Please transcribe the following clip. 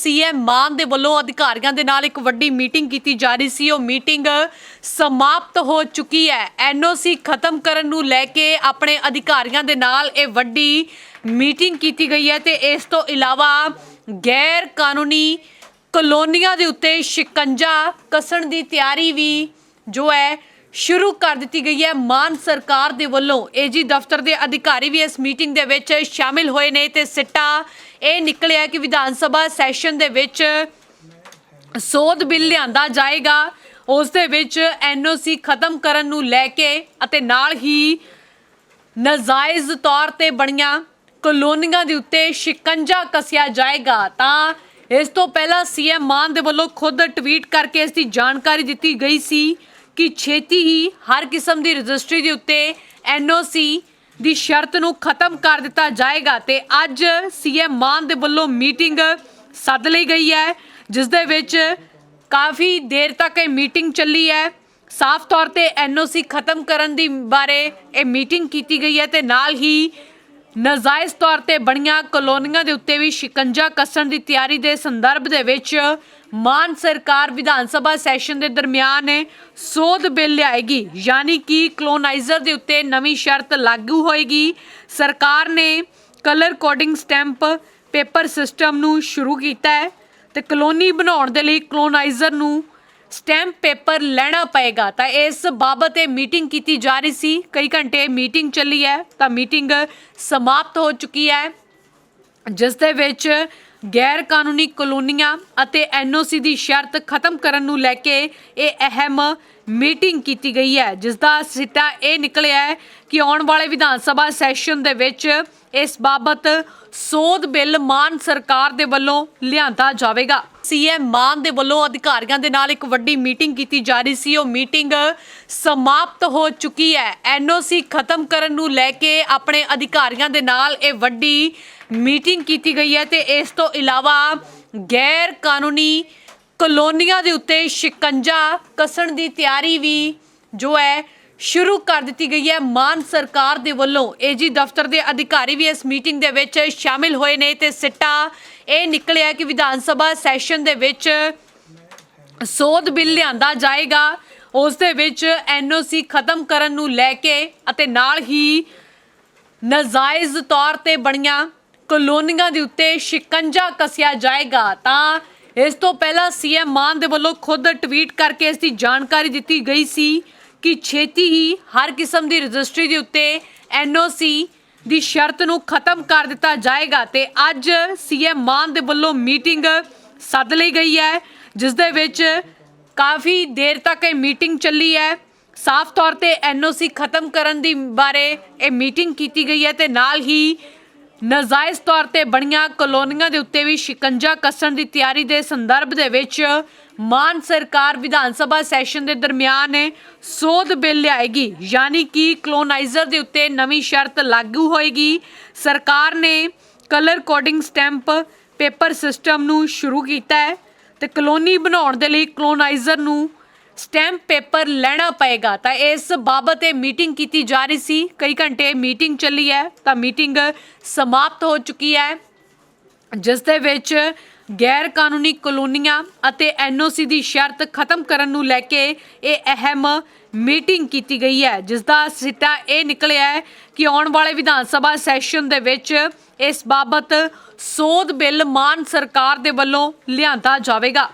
CM ਮਾਨ ਦੇ ਵੱਲੋਂ ਅਧਿਕਾਰੀਆਂ ਦੇ ਨਾਲ ਇੱਕ ਵੱਡੀ ਮੀਟਿੰਗ ਕੀਤੀ ਜਾ ਰਹੀ ਸੀ। ਉਹ ਮੀਟਿੰਗ ਸਮਾਪਤ ਹੋ ਚੁੱਕੀ ਹੈ। ਐਨਓਸੀ ਖਤਮ ਕਰਨ ਨੂੰ ਲੈ ਕੇ ਆਪਣੇ ਅਧਿਕਾਰੀਆਂ ਦੇ ਨਾਲ ਇਹ ਵੱਡੀ ਮੀਟਿੰਗ ਕੀਤੀ ਗਈ ਹੈ ਤੇ ਇਸ ਤੋਂ ਇਲਾਵਾ ਗੈਰ ਕਾਨੂੰਨੀ ਕਲੋਨੀਆਂ ਦੇ ਉੱਤੇ ਸ਼ਿਕੰਜਾ ਕੱਸਣ ਦੀ ਤਿਆਰੀ ਵੀ ਜੋ ਹੈ ਸ਼ੁਰੂ ਕਰ ਦਿੱਤੀ ਗਈ ਹੈ। ਮਾਨ ਸਰਕਾਰ ਦੇ ਵੱਲੋਂ ਏਜੀ ਦਫ਼ਤਰ ਦੇ ਅਧਿਕਾਰੀ ਵੀ ਇਸ ਮੀਟਿੰਗ ਦੇ ਵਿੱਚ ਸ਼ਾਮਿਲ ਹੋਏ ਨੇ ਤੇ ਸਿੱਟਾ ਇਹ ਨਿਕਲਿਆ ਕਿ ਵਿਧਾਨ ਸਭਾ ਸੈਸ਼ਨ ਦੇ ਵਿੱਚ ਸੋਧ ਬਿੱਲ ਲਿਆਂਦਾ ਜਾਏਗਾ। ਉਸ ਦੇ ਵਿੱਚ ਐਨਓਸੀ ਖਤਮ ਕਰਨ ਨੂੰ ਲੈ ਕੇ ਅਤੇ ਨਾਲ ਹੀ ਨਾਜਾਇਜ਼ ਤੌਰ ਤੇ ਬਣੀਆਂ ਕਲੋਨੀਆਂ ਦੇ ਉੱਤੇ ਸ਼ਿਕੰਜਾ ਕੱਸਿਆ ਜਾਏਗਾ। ਤਾਂ ਇਸ ਤੋਂ ਪਹਿਲਾਂ ਸੀਐਮ ਮਾਨ ਦੇ ਵੱਲੋਂ ਖੁਦ ਟਵੀਟ ਕਰਕੇ ਇਸ ਦੀ ਜਾਣਕਾਰੀ ਦਿੱਤੀ ਗਈ ਸੀ। ਕਿ ਛੇਤੀ ਹੀ ਹਰ ਕਿਸਮ ਦੀ ਰਜਿਸਟਰੀ ਦੇ ਉੱਤੇ ਐਨਓਸੀ ਦੀ ਸ਼ਰਤ ਨੂੰ ਖਤਮ ਕਰ ਦਿੱਤਾ ਜਾਏਗਾ ਤੇ ਅੱਜ ਸੀਐਮ ਮਾਨ ਦੇ ਵੱਲੋਂ ਮੀਟਿੰਗ ਸੱਦ ਲਈ ਗਈ ਹੈ, ਜਿਸ ਦੇ ਵਿੱਚ ਕਾਫੀ ਦੇਰ ਤੱਕ ਇਹ ਮੀਟਿੰਗ ਚੱਲੀ ਹੈ। ਸਾਫ਼ ਤੌਰ ਤੇ ਐਨਓਸੀ ਖਤਮ ਕਰਨ ਦੀ ਬਾਰੇ ਇਹ ਮੀਟਿੰਗ ਕੀਤੀ ਗਈ ਹੈ ਤੇ ਨਾਲ ਹੀ ਨਾਜਾਇਜ਼ ਤੌਰ ਤੇ ਬਣੀਆਂ ਕਲੋਨੀਆਂ ਦੇ ਉੱਤੇ ਵੀ ਸ਼ਿਕੰਜਾ ਕੱਸਣ ਦੀ ਤਿਆਰੀ ਦੇ ਸੰਦਰਭ ਦੇ ਵਿੱਚ ਮਾਨ ਸਰਕਾਰ ਵਿਧਾਨ ਸਭਾ ਸੈਸ਼ਨ ਦੇ ਦਰਮਿਆਨ ਸੋਧ ਬਿੱਲ ਲਿਆਏਗੀ, ਯਾਨੀ ਕਿ ਕਲੋਨਾਈਜ਼ਰ ਦੇ ਉੱਤੇ ਨਵੀਂ ਸ਼ਰਤ ਲਾਗੂ ਹੋਏਗੀ। ਸਰਕਾਰ ਨੇ colour coding stamp paper system ਨੂੰ ਸ਼ੁਰੂ ਕੀਤਾ ਹੈ ਤੇ ਕਲੋਨੀ ਬਣਾਉਣ ਦੇ ਲਈ ਕਲੋਨਾਈਜ਼ਰ ਨੂੰ ਸਟੈਂਪ ਪੇਪਰ ਲੈਣਾ ਪਏਗਾ। ਤਾਂ ਇਸ ਬਾਬਤ ਇਹ ਮੀਟਿੰਗ ਕੀਤੀ ਜਾ ਰਹੀ ਸੀ। ਕਈ ਘੰਟੇ ਮੀਟਿੰਗ ਚੱਲੀ ਹੈ। ਤਾਂ ਮੀਟਿੰਗ ਸਮਾਪਤ ਹੋ ਚੁੱਕੀ ਹੈ। ਜਿਸ ਦੇ ਵਿੱਚ ਗੈਰ ਕਾਨੂੰਨੀ ਕਲੋਨੀਆਂ ਅਤੇ ਐਨਓਸੀ ਦੀ ਸ਼ਰਤ ਖਤਮ ਕਰਨ ਨੂੰ ਲੈ ਕੇ ਇਹ ਅਹਿਮ ਮੀਟਿੰਗ ਕੀਤੀ ਗਈ ਹੈ ਜਿਸ ਦਾ ਸਿੱਟਾ ਇਹ ਨਿਕਲਿਆ ਹੈ ਕਿ ਆਉਣ ਵਾਲੇ ਵਿਧਾਨ ਸਭਾ ਸੈਸ਼ਨ ਦੇ ਵਿੱਚ ਇਸ ਬਾਬਤ ਸੋਧ ਬਿੱਲ ਮਾਨ ਸਰਕਾਰ ਦੇ ਵੱਲੋਂ ਲਿਆਂਦਾ ਜਾਵੇਗਾ। ਸੀਐਮ ਮਾਨ ਦੇ ਵੱਲੋਂ ਅਧਿਕਾਰੀਆਂ ਦੇ ਨਾਲ ਇੱਕ ਵੱਡੀ ਮੀਟਿੰਗ ਕੀਤੀ ਜਾ ਰਹੀ ਸੀ। ਉਹ ਮੀਟਿੰਗ ਸਮਾਪਤ ਹੋ ਚੁੱਕੀ ਹੈ। ਐਨਓਸੀ ਖਤਮ ਕਰਨ ਨੂੰ ਲੈ ਕੇ ਆਪਣੇ ਅਧਿਕਾਰੀਆਂ ਦੇ ਨਾਲ ਇਹ ਵੱਡੀ ਮੀਟਿੰਗ ਕੀਤੀ ਗਈ ਹੈ ਤੇ ਇਸ ਤੋਂ ਇਲਾਵਾ ਗੈਰ ਕਾਨੂੰਨੀ ਕਲੋਨੀਆਂ ਦੇ ਉੱਤੇ ਸ਼ਿਕੰਜਾ ਕੱਸਣ ਦੀ ਤਿਆਰੀ ਵੀ ਜੋ ਹੈ ਸ਼ੁਰੂ ਕਰ ਦਿੱਤੀ ਗਈ ਹੈ। ਮਾਨ ਸਰਕਾਰ ਦੇ ਵੱਲੋਂ ਏਜੀ ਦਫ਼ਤਰ ਦੇ ਅਧਿਕਾਰੀ ਵੀ ਇਸ ਮੀਟਿੰਗ ਦੇ ਵਿੱਚ ਸ਼ਾਮਿਲ ਹੋਏ ਨੇ ਤੇ ਸਿੱਟਾ ਇਹ ਨਿਕਲਿਆ ਕਿ ਵਿਧਾਨ ਸਭਾ ਸੈਸ਼ਨ ਦੇ ਵਿੱਚ ਸੋਧ ਬਿੱਲ ਲਿਆਂਦਾ ਜਾਏਗਾ। ਉਸ ਦੇ ਵਿੱਚ ਐਨਓਸੀ ਖਤਮ ਕਰਨ ਨੂੰ ਲੈ ਕੇ ਅਤੇ ਨਾਲ ਹੀ ਨਾਜਾਇਜ਼ ਤੌਰ ਤੇ ਬਣੀਆਂ ਕਲੋਨੀਆਂ ਦੇ ਉੱਤੇ ਸ਼ਿਕੰਜਾ ਕੱਸਿਆ ਜਾਏਗਾ। ਤਾਂ ਇਸ ਤੋਂ ਪਹਿਲਾਂ ਸੀਐਮ ਮਾਨ ਦੇ ਵੱਲੋਂ ਖੁਦ ਟਵੀਟ ਕਰਕੇ ਇਸ ਦੀ ਜਾਣਕਾਰੀ ਦਿੱਤੀ ਗਈ ਸੀ ਕਿ ਛੇਤੀ ਹੀ ਹਰ ਕਿਸਮ ਦੀ ਰਜਿਸਟਰੀ ਦੇ ਉੱਤੇ ਐਨਓਸੀ ਦੀ ਸ਼ਰਤ ਨੂੰ ਖਤਮ ਕਰ ਦਿੱਤਾ ਜਾਏਗਾ ਤੇ ਅੱਜ ਸੀਐਮ ਮਾਨ ਦੇ ਵੱਲੋਂ ਮੀਟਿੰਗ ਸੱਦ ਲਈ ਗਈ ਹੈ, ਜਿਸ ਦੇ ਵਿੱਚ ਕਾਫੀ ਦੇਰ ਤੱਕ ਇਹ ਮੀਟਿੰਗ ਚੱਲੀ ਹੈ। ਸਾਫ਼ ਤੌਰ ਤੇ ਐਨਓਸੀ ਖਤਮ ਕਰਨ ਦੀ ਬਾਰੇ ਇਹ ਮੀਟਿੰਗ ਕੀਤੀ ਗਈ ਹੈ ਤੇ ਨਾਲ ਹੀ ਨਾਜਾਇਜ਼ ਤੌਰ ਤੇ ਬਣੀਆਂ ਕਲੋਨੀਆਂ ਦੇ ਉੱਤੇ ਵੀ ਸ਼ਿਕੰਜਾ ਕੱਸਣ ਦੀ ਤਿਆਰੀ ਦੇ ਸੰਦਰਭ ਦੇ ਵਿੱਚ ਮਾਨ ਸਰਕਾਰ ਵਿਧਾਨ ਸਭਾ ਸੈਸ਼ਨ ਦੇ ਦਰਮਿਆਨ ਸੋਧ ਬਿੱਲ ਲਿਆਏਗੀ। ਯਾਨੀ ਕਿ ਕਲੋਨਾਈਜ਼ਰ ਦੇ ਉੱਤੇ ਨਵੀਂ ਸ਼ਰਤ ਲਾਗੂ ਹੋਏਗੀ। ਸਰਕਾਰ ਨੇ colour coding stamp paper system ਨੂੰ ਸ਼ੁਰੂ ਕੀਤਾ ਹੈ ਤੇ ਕਲੋਨੀ ਬਣਾਉਣ ਦੇ ਲਈ ਕਲੋਨਾਈਜ਼ਰ ਨੂੰ ਸਟੈਂਪ ਪੇਪਰ ਲੈਣਾ ਪਏਗਾ। ਤਾਂ ਇਸ ਬਾਬਤ ਇਹ ਮੀਟਿੰਗ ਕੀਤੀ ਜਾ ਰਹੀ ਸੀ। ਕਈ ਘੰਟੇ ਮੀਟਿੰਗ ਚੱਲੀ ਹੈ। ਤਾਂ ਮੀਟਿੰਗ ਸਮਾਪਤ ਹੋ ਚੁੱਕੀ ਹੈ। ਜਿਸ ਦੇ ਵਿੱਚ ਗੈਰ ਕਾਨੂੰਨੀ ਕਲੋਨੀਆਂ ਅਤੇ ਐਨਓਸੀ ਦੀ ਸ਼ਰਤ ਖਤਮ ਕਰਨ ਨੂੰ ਲੈ ਕੇ ਇਹ ਅਹਿਮ ਮੀਟਿੰਗ ਕੀਤੀ ਗਈ ਹੈ। ਜਿਸ ਦਾ ਸਿੱਟਾ ਇਹ ਨਿਕਲਿਆ ਹੈ ਕਿ ਆਉਣ ਵਾਲੇ ਵਿਧਾਨ ਸਭਾ ਸੈਸ਼ਨ ਦੇ ਵਿੱਚ ਇਸ ਬਾਬਤ ਸੋਧ ਬਿੱਲ ਮਾਨ ਸਰਕਾਰ ਦੇ ਵੱਲੋਂ ਲਿਆਂਦਾ ਜਾਵੇਗਾ।